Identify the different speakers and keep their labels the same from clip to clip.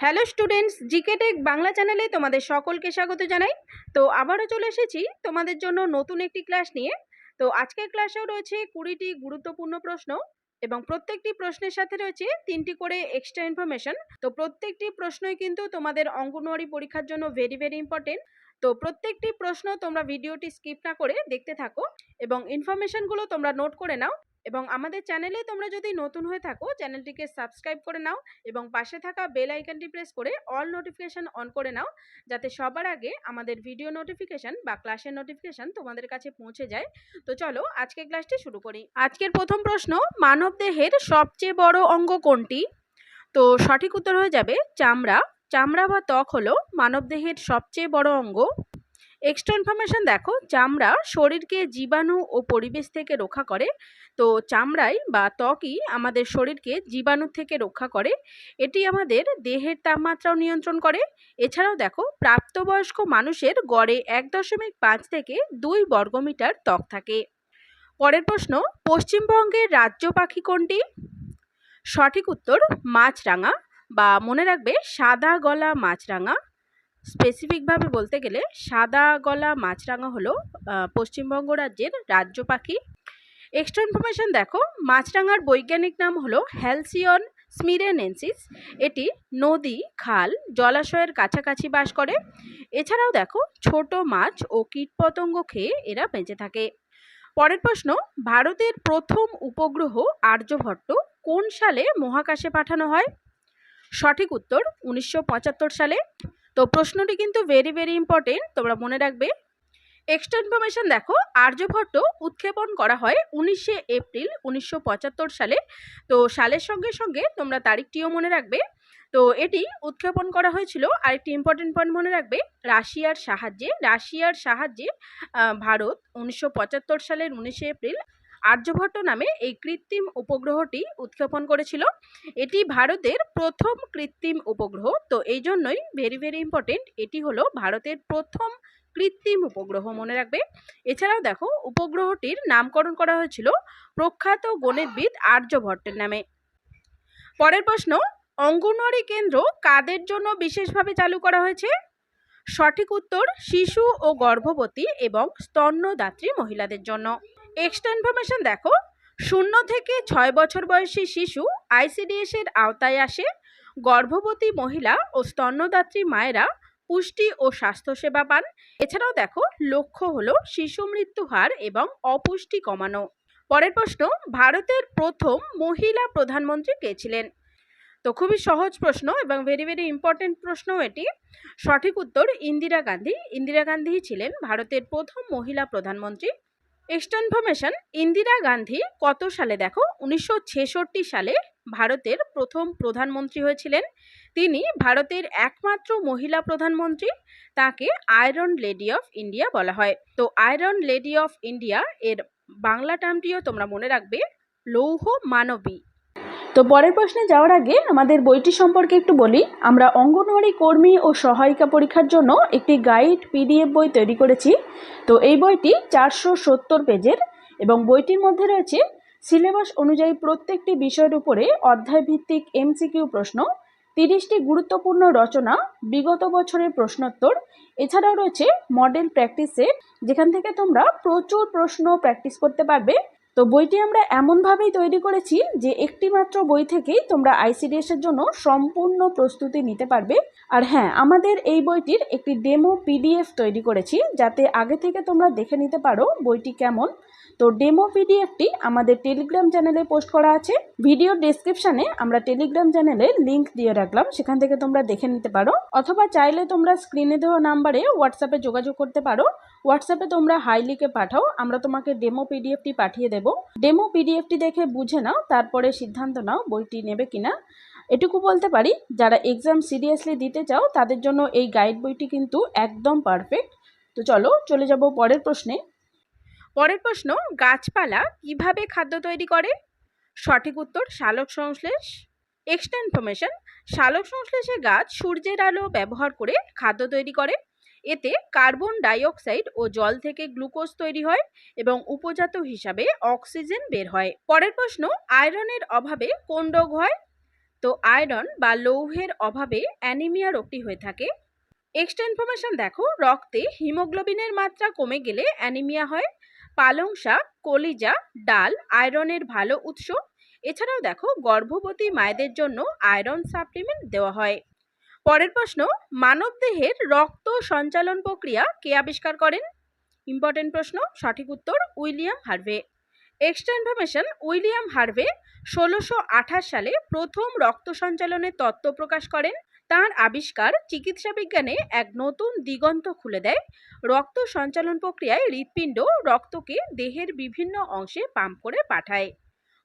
Speaker 1: Hello students, GK tech Bangla চ্যানেলে তোমাদের সকলকে স্বাগত জানাই। তো আবারও চলে এসেছি তোমাদের জন্য নতুন একটি ক্লাস নিয়ে। তো আজকের ক্লাসেও রয়েছে কুড়িটি গুরুত্বপূর্ণ প্রশ্ন এবং প্রত্যেকটি প্রশ্নের সাথে রয়েছে তিনটি করে এক্সট্রা ইনফরমেশন তো প্রত্যেকটি প্রশ্নই কিন্তু তোমাদের অঙ্গনওয়াড়ি পরীক্ষার জন্য ভেরি ভেরি ইম্পর্টেন্ট তো প্রত্যেকটি প্রশ্ন তোমরা ভিডিওটি স্কিপ না করে দেখতে থাকো এবং ইনফরমেশনগুলো তোমরা নোট করে নাও। এবং আমাদের চ্যানেলে তোমরা যদি নতুন হয়ে থাকো, চ্যানেলটিকে সাবস্ক্রাইব করে নাও এবং পাশে থাকা বেল আইকনটি প্রেস করে অল নোটিফিকেশন অন করে নাও, যাতে সবার আগে আমাদের ভিডিও নোটিফিকেশান বা ক্লাসের নোটিফিকেশান তোমাদের কাছে পৌঁছে যায়। তো চলো আজকে ক্লাসটি শুরু করি। আজকের প্রথম প্রশ্ন মানবদেহের সবচেয়ে বড় অঙ্গ কোনটি? তো সঠিক উত্তর হয়ে যাবে চামড়া। চামড়া বা ত্বক হলো মানবদেহের সবচেয়ে বড় অঙ্গ। এক্সট্রা ইনফরমেশন দেখো, চামড়া শরীরকে জীবাণু ও পরিবেশ থেকে রক্ষা করে। তো চামড়াই বা ত্বকই আমাদের শরীরকে জীবাণু থেকে রক্ষা করে। এটি আমাদের দেহের তাপমাত্রাও নিয়ন্ত্রণ করে। এছাড়াও দেখো, প্রাপ্তবয়স্ক মানুষের গড়ে এক দশমিক পাঁচ থেকে দুই বর্গমিটার ত্বক থাকে। পরের প্রশ্ন, পশ্চিমবঙ্গের রাজ্য পাখি কোনটি? সঠিক উত্তর, মাছরাঙা বা মনে রাখবে সাদা গলা মাছরাঙা। স্পেসিফিকভাবে বলতে গেলে সাদা গলা মাছরাঙা হলো পশ্চিমবঙ্গ রাজ্যের রাজ্য পাখি। এক্সট্রা ইনফরমেশন দেখো, মাছরাঙার বৈজ্ঞানিক নাম হলো হ্যালসিয়ন স্মিরেনেন্সিস এটি নদী, খাল, জলাশয়ের কাছাকাছি বাস করে। এছাড়াও দেখো, ছোট মাছ ও কীটপতঙ্গ খেয়ে এরা বেঁচে থাকে। পরের প্রশ্ন, ভারতের প্রথম উপগ্রহ আর্যভট্ট কোন সালে মহাকাশে পাঠানো হয়? সঠিক উত্তর উনিশশো পঁচাত্তর সালে। তো প্রশ্নটি কিন্তু ভেরি ভেরি ইম্পর্টেন্ট তোমরা মনে রাখবে। এক্সট্রা ইনফরমেশন দেখো আর্যভট্ট উৎক্ষেপণ করা হয় উনিশে এপ্রিল উনিশশো পঁচাত্তর সালে। তো সালের সঙ্গে সঙ্গে তোমরা তারিখটিও মনে রাখবে। তো এটি উৎক্ষেপণ করা হয়েছিল। আরেকটি ইম্পর্টেন্ট পয়েন্ট মনে রাখবে, রাশিয়ার সাহায্যে রাশিয়ার সাহায্যে ভারত উনিশশো পঁচাত্তর সালের উনিশে এপ্রিল আর্যভট্ট নামে এই কৃত্রিম উপগ্রহটি উৎক্ষেপণ করেছিল। এটি ভারতের প্রথম কৃত্রিম উপগ্রহ। তো এই জন্যই ভেরি ভেরি ইম্পর্টেন্ট এটি হলো ভারতের প্রথম কৃত্রিম উপগ্রহ মনে রাখবে। এছাড়াও দেখো, উপগ্রহটির নামকরণ করা হয়েছিল প্রখ্যাত গণিতবিদ আর্যভট্টের নামে। পরের প্রশ্ন, অঙ্গনওয়াড়ি কেন্দ্র কাদের জন্য বিশেষভাবে চালু করা হয়েছে? সঠিক উত্তর, শিশু ও গর্ভবতী এবং স্তন্যদাত্রী মহিলাদের জন্য। এক্সট্রা ইনফরমেশন দেখো। শূন্য থেকে ছয় বছর বয়সী শিশু আইসিডিএস এর আওতায় আসে। গর্ভবতী মহিলা ও স্তন্যদাত্রী মায়েরা পুষ্টি ও স্বাস্থ্যসেবা পান। এছাড়াও দেখো, লক্ষ্য হলো শিশু মৃত্যু হার এবং অপুষ্টি কমানো। পরের প্রশ্ন, ভারতের প্রথম মহিলা প্রধানমন্ত্রী কে ছিলেন? তো খুবই সহজ প্রশ্ন এবং ভেরি ভেরি ইম্পর্টেন্ট প্রশ্ন এটি। সঠিক উত্তর ইন্দিরা গান্ধী। ইন্দিরা গান্ধী ছিলেন ভারতের প্রথম মহিলা প্রধানমন্ত্রী। ইনফরমেশন ইন্দিরা গান্ধী কত সালে দেখো? উনিশশো ছেষট্টি সালে ভারতের প্রথম প্রধানমন্ত্রী হয়েছিলেন। তিনি ভারতের একমাত্র মহিলা প্রধানমন্ত্রী, তাকে আয়রন লেডি অফ ইন্ডিয়া বলা হয়। তো আয়রন লেডি অফ ইন্ডিয়া এর বাংলা টার্মটিও তোমরা মনে রাখবে, লৌহ মানবী। তো পরের প্রশ্নে যাওয়ার আগে আমাদের বইটি সম্পর্কে একটু বলি। আমরা অঙ্গনওয়াড়ি কর্মী ও সহায়িকা পরীক্ষার জন্য একটি গাইড পিডিএফ বই তৈরি করেছি। তো এই বইটি চারশো সত্তর পেজের এবং বইটির মধ্যে রয়েছে সিলেবাস অনুযায়ী প্রত্যেকটি বিষয়ের উপরে অধ্যায়ভিত্তিক এমসিকিউ প্রশ্ন, তিরিশটি গুরুত্বপূর্ণ রচনা, বিগত বছরের প্রশ্নোত্তর, এছাড়াও রয়েছে মডেল প্র্যাকটিস সেট, যেখান থেকে তোমরা প্রচুর প্রশ্ন প্র্যাকটিস করতে পারবে। তো বইটি আমরা এমনভাবেই তৈরি করেছি যে একটিমাত্র বই থেকেই তোমরা আইসিডিএসের জন্য সম্পূর্ণ প্রস্তুতি নিতে পারবে। আর হ্যাঁ আমাদের এই বইটির একটি ডেমো পিডিএফ তৈরি করেছি যাতে আগে থেকে তোমরা দেখে নিতে পারো বইটি কেমন। তো ডেমো পিডিএফটি আমাদের টেলিগ্রাম চ্যানেলে পোস্ট করা আছে। ভিডিও ডেসক্রিপশনে আমরা টেলিগ্রাম চ্যানেলে লিঙ্ক দিয়ে রাখলাম, সেখান থেকে তোমরা দেখে নিতে পারো। অথবা চাইলে তোমরা স্ক্রিনে দেওয়া নাম্বারে হোয়াটসঅ্যাপে যোগাযোগ করতে পারো। হোয়াটসঅ্যাপে তোমরা হাই লিখে পাঠাও, আমরা তোমাকে ডেমো পিডিএফটি পাঠিয়ে দেব। ডেমো পিডিএফটি দেখে বুঝে নাও, তারপরে সিদ্ধান্ত নাও বইটি নেবে কিনা। এটুকু বলতে পারি, যারা এক্সাম সিরিয়াসলি দিতে চাও, তাদের জন্য এই গাইড বইটি কিন্তু একদম পারফেক্ট তো চলো, চলে যাব পরের প্রশ্নে। পরের প্রশ্ন, গাছপালা কীভাবে খাদ্য তৈরি করে? সঠিক উত্তর, শালক সংশ্লেষ। এক্সট্রা ইনফরমেশন শালক সংশ্লেষে গাছ সূর্যের আলো ব্যবহার করে খাদ্য তৈরি করে। এতে কার্বন ডাইঅক্সাইড ও জল থেকে গ্লুকোজ তৈরি হয় এবং উপজাত হিসাবে অক্সিজেন বের হয়। পরের প্রশ্ন, আয়রনের অভাবে কোন রোগ হয়? তো আয়রন বা লৌহের অভাবে অ্যানিমিয়া রোগটি হয়ে থাকে। এক্সট্রা ইনফরমেশন দেখো, রক্তে হিমোগ্লোবিনের মাত্রা কমে গেলে অ্যানিমিয়া হয়। পালং শাক কলিজা, ডাল আয়রনের ভালো উৎস। এছাড়াও দেখো, গর্ভবতী মায়েদের জন্য আয়রন সাপ্লিমেন্ট দেওয়া হয়। পরের প্রশ্ন মানবদেহের রক্ত সঞ্চালন প্রক্রিয়া কে আবিষ্কার করেন? ইম্পর্টেন্ট প্রশ্ন, সঠিক উত্তর, William Harvey. Extra information, William Harvey ষোলোশো সালে প্রথম রক্ত সঞ্চালনের তত্ত্ব প্রকাশ করেন। তার আবিষ্কার চিকিৎসা বিজ্ঞানে এক নতুন দিগন্ত খুলে দেয়। রক্ত সঞ্চালন প্রক্রিয়ায় হৃৎপিণ্ড রক্তকে দেহের বিভিন্ন অংশে পাম্প করে পাঠায়।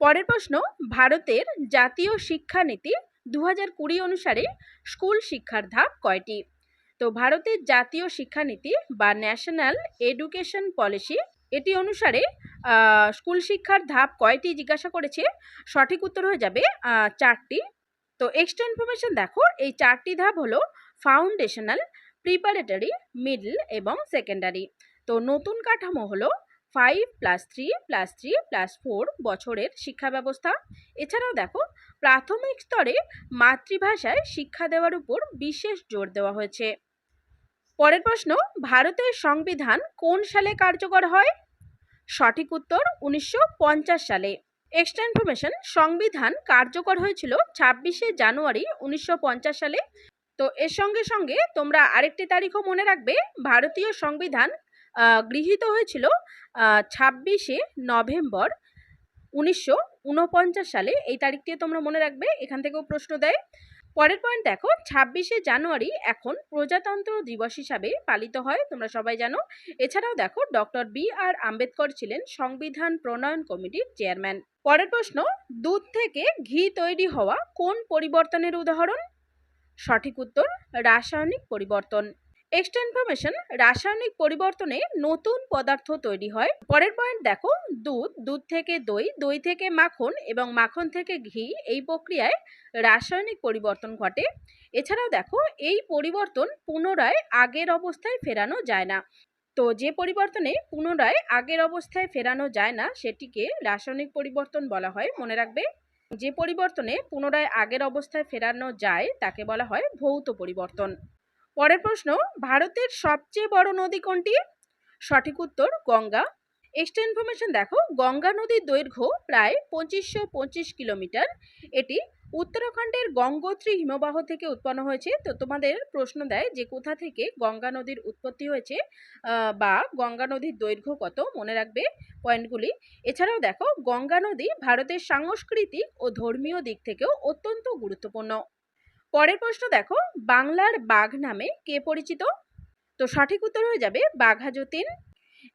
Speaker 1: পরের প্রশ্ন, ভারতের জাতীয় শিক্ষানীতি দু হাজার কুড়ি অনুসারে স্কুল শিক্ষার ধাপ কয়টি? তো ভারতের জাতীয় শিক্ষানীতি বা ন্যাশনাল এডুকেশন পলিসি, এটি অনুসারে স্কুল শিক্ষার ধাপ কয়টি জিজ্ঞাসা করেছে? সঠিক উত্তর হয়ে যাবে চারটি। তো এক্সট্রা ইনফরমেশন দেখো, এই চারটি ধাপ হলো ফাউন্ডেশনাল প্রিপারেটরি মিডল এবং সেকেন্ডারি তো নতুন কাঠামো হলো five plus three plus three plus four বছরের শিক্ষা ব্যবস্থা। এছাড়াও দেখো, প্রাথমিক স্তরে মাতৃভাষায় শিক্ষা দেওয়ার উপর বিশেষ জোর দেওয়া হয়েছে। পরের প্রশ্ন, ভারতের সংবিধান কোন সালে কার্যকর হয়? সঠিক উত্তর উনিশশো পঞ্চাশ সালে। এক্সট্রা ইনফরমেশন সংবিধান কার্যকর হয়েছিল ছাব্বিশে জানুয়ারি উনিশশো পঞ্চাশ সালে। তো এর সঙ্গে সঙ্গে তোমরা আরেকটি তারিখও মনে রাখবে, ভারতীয় সংবিধান গৃহীত হয়েছিল ছাব্বিশে নভেম্বর উনিশশো উনপঞ্চাশ সালে। এই তারিখটিও তোমরা মনে রাখবে, এখান থেকেও প্রশ্ন দেয়। পরের পয়েন্ট দেখো, ছাব্বিশে জানুয়ারি এখন প্রজাতন্ত্র দিবস হিসাবে পালিত হয়, তোমরা সবাই জানো। এছাড়াও দেখো, ডক্টর বি আর আম্বেদকর ছিলেন সংবিধান প্রণয়ন কমিটির চেয়ারম্যান পরের প্রশ্ন, দুধ থেকে ঘি তৈরি হওয়া কোন পরিবর্তনের উদাহরণ? সঠিক উত্তর, রাসায়নিক পরিবর্তন। এক্সট্রা ইনফরমেশন রাসায়নিক পরিবর্তনে নতুন পদার্থ তৈরি হয়। পরের পয়েন্ট দেখো, দুধ দুধ থেকে দই দই থেকে মাখন এবং মাখন থেকে ঘি এই প্রক্রিয়ায় রাসায়নিক পরিবর্তন ঘটে। এছাড়াও দেখো, এই পরিবর্তন পুনরায় আগের অবস্থায় ফেরানো যায় না। তো যে পরিবর্তনে পুনরায় আগের অবস্থায় ফেরানো যায় না, সেটিকে রাসায়নিক পরিবর্তন বলা হয়। মনে রাখবে, যে পরিবর্তনে পুনরায় আগের অবস্থায় ফেরানো যায়, তাকে বলা হয় ভৌত পরিবর্তন। পরের প্রশ্ন, ভারতের সবচেয়ে বড় নদী কোনটি? সঠিক উত্তর, গঙ্গা। এক্সট্রা ইনফরমেশন দেখো, গঙ্গা নদীর দৈর্ঘ্য প্রায় পঁচিশশো পঁচিশ কিলোমিটার। এটি উত্তরাখণ্ডের গঙ্গোত্রী হিমবাহ থেকে উৎপন্ন হয়েছে। তো তোমাদের প্রশ্ন দেয় যে কোথা থেকে গঙ্গা নদীর উৎপত্তি হয়েছে বা গঙ্গা নদীর দৈর্ঘ্য কত? মনে রাখবে পয়েন্টগুলি। এছাড়াও দেখো, গঙ্গা নদী ভারতের সাংস্কৃতিক ও ধর্মীয় দিক থেকেও অত্যন্ত গুরুত্বপূর্ণ। পরের প্রশ্ন দেখো, বাংলার বাঘ নামে কে পরিচিত? তো সঠিক উত্তর হয়ে যাবে বাঘাযতীন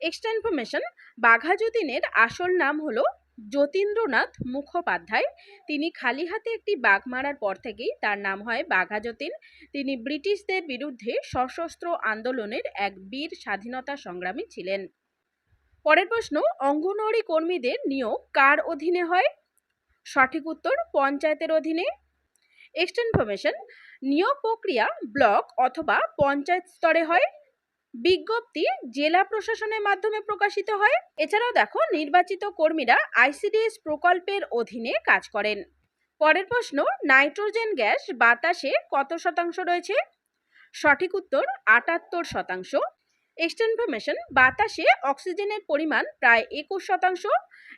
Speaker 1: এক্সট্রা ইনফরমেশন বাঘাযতীনের আসল নাম হলো যতীন্দ্রনাথ মুখোপাধ্যায়। তিনি খালি হাতে একটি বাঘ মারার পর থেকেই তার নাম হয় বাঘাযতীন। তিনি ব্রিটিশদের বিরুদ্ধে সশস্ত্র আন্দোলনের এক বীর স্বাধীনতা সংগ্রামী ছিলেন। পরের প্রশ্ন, অঙ্গনওয়াড়ি কর্মীদের নিয়োগ কার অধীনে হয়? সঠিক উত্তর, পঞ্চায়েতের অধীনে। এক্সট্রা ইনফরমেশন নিয়োগ প্রক্রিয়া ব্লক অথবা পঞ্চায়েত স্তরে হয়। বিজ্ঞপ্তি জেলা প্রশাসনের মাধ্যমে প্রকাশিত হয়। এছাড়াও দেখো, নির্বাচিত কর্মীরা আইসিডিএস প্রকল্পের অধীনে কাজ করেন। পরের প্রশ্ন, নাইট্রোজেন গ্যাস বাতাসে কত শতাংশ রয়েছে? সঠিক উত্তর, আটাত্তর শতাংশ। এক্সট্রা ইনফরমেশন, বাতাসে অক্সিজেনের পরিমাণ প্রায় একুশ শতাংশ।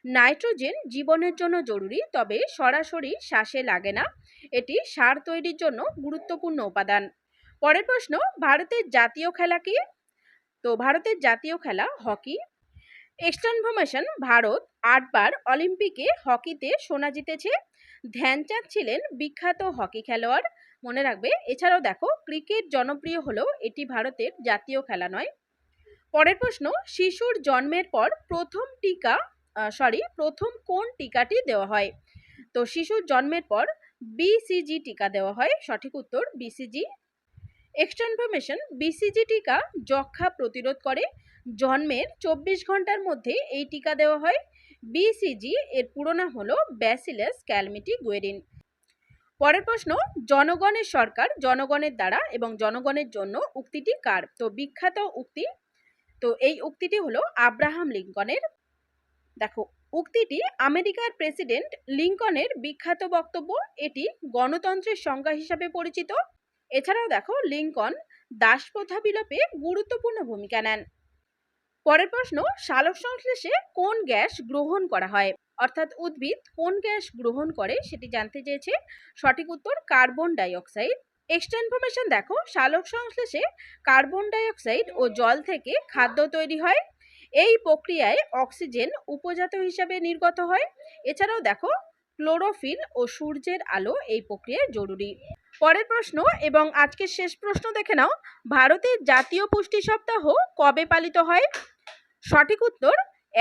Speaker 1: নাইট্রোজেন জীবনের জন্য জরুরি, তবে সরাসরি শ্বাসে লাগে না। এটি সার তৈরির জন্য গুরুত্বপূর্ণ উপাদান। পরের প্রশ্ন, ভারতের জাতীয় খেলা কি? তো ভারতের জাতীয় খেলা হকি। এক্সট্রা ইনফরমেশন ভারত আটবার অলিম্পিকে হকিতে সোনা জিতেছে। ধ্যানচাঁদ ছিলেন বিখ্যাত হকি খেলোয়াড়। মনে রাখবে, এছাড়াও দেখো, ক্রিকেট জনপ্রিয় হলেও এটি ভারতের জাতীয় খেলা নয়। পরের প্রশ্ন, শিশুর জন্মের পর প্রথম টিকা সরি প্রথম কোন টিকাটি দেওয়া হয়? তো শিশুর জন্মের পর বিসিজি টিকা দেওয়া হয়। সঠিক উত্তর বিসিজি এক্সট্রা ইনফরমেশন বিসিজি টিকা যক্ষা প্রতিরোধ করে। জন্মের চব্বিশ ঘণ্টার মধ্যে এই টিকা দেওয়া হয়। বিসিজি এর পুরো নাম হলো ব্যাসিলাস ক্যালমিটি গুয়েরিন পরের প্রশ্ন, জনগণের সরকার জনগণের দ্বারা এবং জনগণের জন্য উক্তিটি কার? তো বিখ্যাত উক্তি। তো এই উক্তিটি হলো আব্রাহাম লিঙ্কনের। দেখো, উক্তিটি আমেরিকার প্রেসিডেন্ট লিঙ্কনের বিখ্যাত বক্তব্য। এটি গণতন্ত্রের সংজ্ঞা হিসাবে পরিচিত। এছাড়াও দেখো লিঙ্কন দাসপ্রথা বিলোপে গুরুত্বপূর্ণ ভূমিকা নেন। পরের প্রশ্ন, সালোক সংশ্লেষে কোন গ্যাস গ্রহণ করা হয়? অর্থাৎ উদ্ভিদ কোন গ্যাস গ্রহণ করে সেটি জানতে চেয়েছে। সঠিক উত্তর, কার্বন ডাইঅক্সাইড। এক্সট্রা ইনফরমেশন দেখো, সালোক সংশ্লেষে কার্বন ডাইঅক্সাইড ও জল থেকে খাদ্য তৈরি হয়। এই প্রক্রিয়ায় অক্সিজেন উপজাত হিসাবে নির্গত হয়। এছাড়াও দেখো, ক্লোরোফিল ও সূর্যের আলো এই প্রক্রিয়ায় জরুরি। পরের প্রশ্ন এবং আজকের শেষ প্রশ্ন দেখে নাও। ভারতের জাতীয় পুষ্টি সপ্তাহ কবে পালিত হয়? সঠিক উত্তর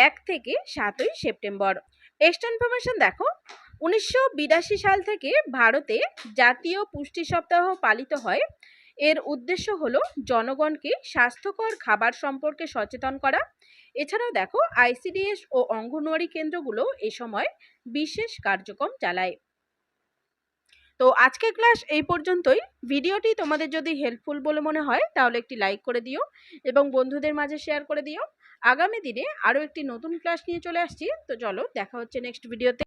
Speaker 1: এক থেকে সাতই সেপ্টেম্বর। এক্সট্রা ইনফরমেশন দেখো, উনিশশো বিরাশি সাল থেকে ভারতে জাতীয় পুষ্টি সপ্তাহ পালিত হয়। এর উদ্দেশ্য হলো জনগণকে স্বাস্থ্যকর খাবার সম্পর্কে সচেতন করা। এছাড়াও দেখো আইসিডিএস ও অঙ্গনওয়াড়ি কেন্দ্রগুলো এ সময় বিশেষ কার্যক্রম চালায়। তো আজকে ক্লাস এই পর্যন্তই। ভিডিওটি তোমাদের যদি হেল্পফুল বলে মনে হয়, তাহলে একটি লাইক করে দিও এবং বন্ধুদের মাঝে শেয়ার করে দিও। আগামী দিনে আরও একটি নতুন ক্লাস নিয়ে চলে আসছি। তো চলো, দেখা হচ্ছে নেক্সট ভিডিওতে